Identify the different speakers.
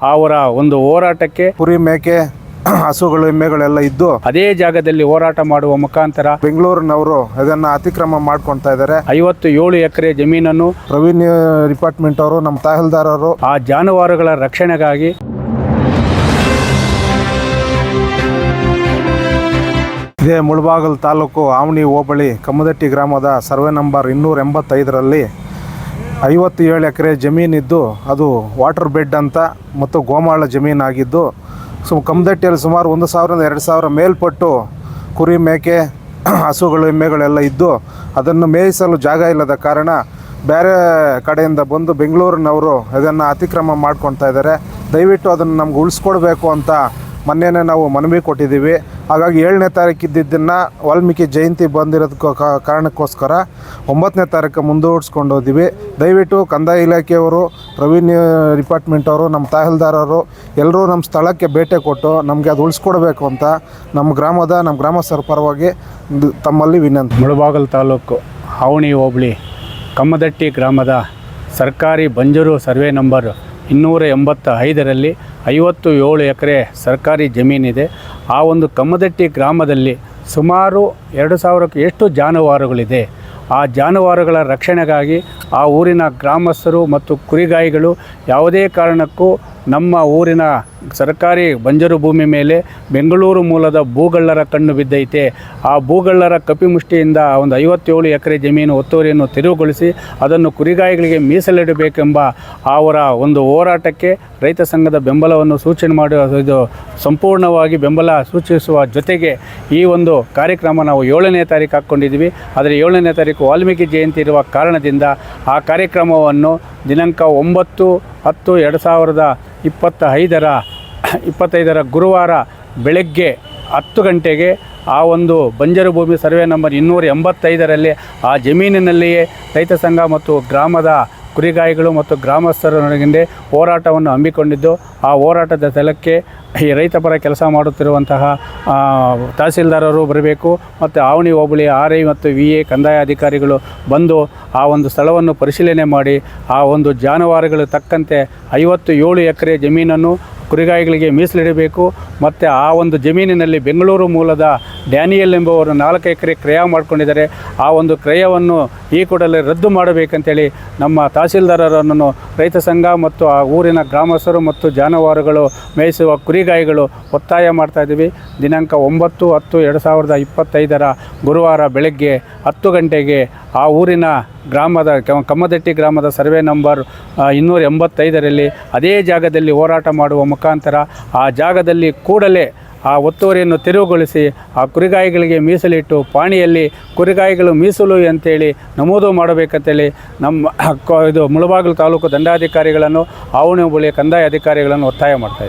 Speaker 1: ಅವರ ಒಂದು ಹೋರಾಟಕ್ಕೆ
Speaker 2: ಕುರಿ ಮೇಕೆ ಹಸುಗಳು ಎಮ್ಮೆಗಳೆಲ್ಲ ಇದ್ದು
Speaker 1: ಅದೇ ಜಾಗದಲ್ಲಿ ಹೋರಾಟ ಮಾಡುವ ಮುಖಾಂತರ
Speaker 2: ಬೆಂಗಳೂರಿನವರು ಅದನ್ನ ಅತಿಕ್ರಮ ಮಾಡ್ಕೊಂತ ಇದ್ದಾರೆ.
Speaker 1: ಐವತ್ತು ಏಳು ಎಕರೆ ಜಮೀನನ್ನು
Speaker 2: ರೆವಿನ್ಯೂ ಡಿಪಾರ್ಟ್ಮೆಂಟ್ ಅವರು ನಮ್ಮ ತಹಲ್ದಾರರು
Speaker 1: ಆ ಜಾನುವಾರುಗಳ ರಕ್ಷಣೆಗಾಗಿ
Speaker 2: ಇದೇ ಮುಳಬಾಗಲ್ ತಾಲೂಕು ಆವಣಿ ಹೋಬಳಿ ಕಮ್ಮದಟ್ಟಿ ಗ್ರಾಮದ ಸರ್ವೆ ನಂಬರ್ ಇನ್ನೂರ ಎಂಬತ್ತೈದರಲ್ಲಿ ಐವತ್ತು ಏಳು ಎಕರೆ ಜಮೀನಿದ್ದು, ಅದು ವಾಟರ್ ಬೆಡ್ ಅಂತ ಮತ್ತು ಗೋಮಾಳ ಜಮೀನಾಗಿದ್ದು ಸೊ ಕಮ್ದಟ್ಟಿಯಲ್ಲಿ ಸುಮಾರು ಒಂದು ಸಾವಿರದ ಎರಡು ಸಾವಿರ ಮೇಲ್ಪಟ್ಟು ಕುರಿ ಮೇಕೆ, ಹಸುಗಳು, ಎಮ್ಮೆಗಳೆಲ್ಲ ಇದ್ದು, ಅದನ್ನು ಮೇಯಿಸಲು ಜಾಗ ಇಲ್ಲದ ಕಾರಣ ಬೇರೆ ಕಡೆಯಿಂದ ಬಂದು ಬೆಂಗಳೂರಿನವರು ಇದನ್ನು ಅತಿಕ್ರಮ ಮಾಡ್ಕೊಳ್ತಾ ಇದ್ದಾರೆ. ದಯವಿಟ್ಟು ಅದನ್ನು ನಮ್ಗೆ ಉಳಿಸ್ಕೊಡ್ಬೇಕು ಅಂತ ಮೊನ್ನೆನೇ ನಾವು ಮನವಿ ಕೊಟ್ಟಿದ್ದೀವಿ. ಹಾಗಾಗಿ ಏಳನೇ ತಾರೀಕು ಇದ್ದಿದ್ದನ್ನು ವಾಲ್ಮೀಕಿ ಜಯಂತಿ ಬಂದಿರೋದಕ್ಕೆ ಕಾರಣಕ್ಕೋಸ್ಕರ ಒಂಬತ್ತನೇ ತಾರೀಕು ಮುಂದೂಡಿಸ್ಕೊಂಡು ಹೋದಿವಿ. ದಯವಿಟ್ಟು ಕಂದಾಯ ಇಲಾಖೆಯವರು ರೆವಿನ್ಯೂ ಡಿಪಾರ್ಟ್ಮೆಂಟ್ ಅವರು, ನಮ್ಮ ತಹಸೀಲ್ದಾರರು ಎಲ್ಲರೂ ನಮ್ಮ ಸ್ಥಳಕ್ಕೆ ಭೇಟಿ ಕೊಟ್ಟು ನಮಗೆ ಅದು ಉಳಿಸ್ಕೊಡ್ಬೇಕು ಅಂತ ನಮ್ಮ ಗ್ರಾಮದ, ನಮ್ಮ ಗ್ರಾಮಸ್ಥರ ಪರವಾಗಿ ತಮ್ಮಲ್ಲಿ ವಿನಂತಿ.
Speaker 1: ಮುಳಬಾಗಲ್ ತಾಲೂಕು ಹಾವಣಿ ಹೋಬಳಿ, ಕಮ್ಮದಟ್ಟಿ ಗ್ರಾಮದ ಸರ್ಕಾರಿ ಬಂಜರು ಸರ್ವೆ ನಂಬರ್ ಇನ್ನೂರ ಎಂಬತ್ತ ಐದರಲ್ಲಿ ಐವತ್ತು ಏಳು ಎಕರೆ ಸರ್ಕಾರಿ ಜಮೀನಿದೆ. ಆ ಒಂದು ಕಮ್ಮದಟ್ಟಿ ಗ್ರಾಮದಲ್ಲಿ ಸುಮಾರು ಎರಡು ಸಾವಿರಕ್ಕೆ ಎಷ್ಟು ಜಾನುವಾರುಗಳಿದೆ? ಆ ಜಾನುವಾರುಗಳ ರಕ್ಷಣೆಗಾಗಿ ಆ ಊರಿನ ಗ್ರಾಮಸ್ಥರು ಮತ್ತು ಕುರಿಗಾಯಿಗಳು ಯಾವುದೇ ಕಾರಣಕ್ಕೂ ನಮ್ಮ ಊರಿನ ಸರ್ಕಾರಿ ಬಂಜರು ಭೂಮಿ ಮೇಲೆ ಬೆಂಗಳೂರು ಮೂಲದ ಭೂಗಳ್ಳರ ಕಣ್ಣು ಬಿದ್ದೈತೆ. ಆ ಭೂಗಳ್ಳರ ಕಪಿಮುಷ್ಟಿಯಿಂದ ಒಂದು ಐವತ್ತೇಳು ಎಕರೆ ಜಮೀನು ಒತ್ತುವರಿಯನ್ನು ತೆರವುಗೊಳಿಸಿ ಅದನ್ನು ಕುರಿಗಾಯಿಗಳಿಗೆ ಮೀಸಲಿಡಬೇಕೆಂಬ ಅವರ ಒಂದು ಹೋರಾಟಕ್ಕೆ ರೈತ ಸಂಘದ ಬೆಂಬಲವನ್ನು ಸೂಚನೆ ಮಾಡುವ ಇದು ಸಂಪೂರ್ಣವಾಗಿ ಬೆಂಬಲ ಸೂಚಿಸುವ ಜೊತೆಗೆ ಈ ಒಂದು ಕಾರ್ಯಕ್ರಮ ನಾವು ಏಳನೇ ತಾರೀಕು ಹಾಕ್ಕೊಂಡಿದ್ದೀವಿ. ಆದರೆ ಏಳನೇ ತಾರೀಕು ವಾಲ್ಮೀಕಿ ಜಯಂತಿ ಇರುವ ಕಾರಣದಿಂದ ಆ ಕಾರ್ಯಕ್ರಮವನ್ನು ದಿನಾಂಕ ಒಂಬತ್ತು ಹತ್ತು ಎರಡು ಸಾವಿರದ ಇಪ್ಪತ್ತ ಐದರ ಇಪ್ಪತ್ತೈದರ ಗುರುವಾರ ಬೆಳಗ್ಗೆ ಹತ್ತು ಗಂಟೆಗೆ ಆ ಒಂದು ಬಂಜರು ಭೂಮಿ ಸರ್ವೆ ನಂಬರ್ ಇನ್ನೂರ ಎಂಬತ್ತೈದರಲ್ಲಿ ಆ ಜಮೀನಿನಲ್ಲಿಯೇ ರೈತ ಸಂಘ ಮತ್ತು ಗ್ರಾಮದ ಕುರಿಗಾಯಿಗಳು ಮತ್ತು ಗ್ರಾಮಸ್ಥರೊಳಗಿಂದೆ ಹೋರಾಟವನ್ನು ಹಮ್ಮಿಕೊಂಡಿದ್ದು, ಆ ಹೋರಾಟದ ತಲಕ್ಕೆ ಈ ರೈತಪರ ಕೆಲಸ ಮಾಡುತ್ತಿರುವಂತಹ ತಹಸೀಲ್ದಾರರು ಬರಬೇಕು ಮತ್ತು ಆವಣಿ ಹೋಬಳಿ ಆರ್ ಐ ಮತ್ತು ವಿ ಎ ಕಂದಾಯ ಅಧಿಕಾರಿಗಳು ಬಂದು ಆ ಒಂದು ಸ್ಥಳವನ್ನು ಪರಿಶೀಲನೆ ಮಾಡಿ, ಆ ಒಂದು ಜಾನುವಾರುಗಳು ತಕ್ಕಂತೆ ಐವತ್ತು ಏಳು ಎಕರೆ ಜಮೀನನ್ನು ಕುರಿಗಾಯಿಗಳಿಗೆ ಮೀಸಲಿಡಬೇಕು. ಮತ್ತು ಆ ಒಂದು ಜಮೀನಿನಲ್ಲಿ ಬೆಂಗಳೂರು ಮೂಲದ ಡ್ಯಾನಿಯಲ್ ಎಂಬುವರು ನಾಲ್ಕು ಎಕರೆ ಕ್ರಯ ಮಾಡಿಕೊಂಡಿದ್ದಾರೆ. ಆ ಒಂದು ಕ್ರಯವನ್ನು ಈ ಕೂಡಲೇ ರದ್ದು ಮಾಡಬೇಕಂತೇಳಿ ನಮ್ಮ ತಹಸೀಲ್ದಾರರನ್ನು ರೈತ ಸಂಘ ಮತ್ತು ಆ ಊರಿನ ಗ್ರಾಮಸ್ಥರು ಮತ್ತು ಜಾನುವಾರುಗಳು ಮೇಯಿಸುವ ಕುರಿಗಾಯಿಗಳು ಒತ್ತಾಯ ಮಾಡ್ತಾ ಇದ್ದೀವಿ. ದಿನಾಂಕ ಒಂಬತ್ತು ಹತ್ತು ಎರಡು ಸಾವಿರದ ಇಪ್ಪತ್ತೈದರ ಗುರುವಾರ ಬೆಳಗ್ಗೆ ಹತ್ತು ಗಂಟೆಗೆ ಆ ಊರಿನ ಗ್ರಾಮದ ಕಮ್ಮದಟ್ಟಿ ಗ್ರಾಮದ ಸರ್ವೆ ನಂಬರ್ ಇನ್ನೂರ ಎಂಬತ್ತೈದರಲ್ಲಿ ಅದೇ ಜಾಗದಲ್ಲಿ ಹೋರಾಟ ಮಾಡುವ ಮುಖಾಂತರ ಆ ಜಾಗದಲ್ಲಿ ಕೂಡಲೇ ಆ ಒತ್ತುವರಿಯನ್ನು ತೆರವುಗೊಳಿಸಿ ಆ ಕುರಿಗಾಯಿಗಳಿಗೆ ಮೀಸಲಿಟ್ಟು ಪಾಣಿಯಲ್ಲಿ ಕುರಿಗಾಯಿಗಳು ಮೀಸಲು ಅಂತೇಳಿ ನಮೂದು ಮಾಡಬೇಕಂತೇಳಿ ನಮ್ಮ ಇದು ಮುಳಬಾಗಿಲು ತಾಲೂಕು ದಂಡಾಧಿಕಾರಿಗಳನ್ನು, ಆವಣೆ ಕಂದಾಯ ಅಧಿಕಾರಿಗಳನ್ನು ಒತ್ತಾಯ ಮಾಡ್ತಾ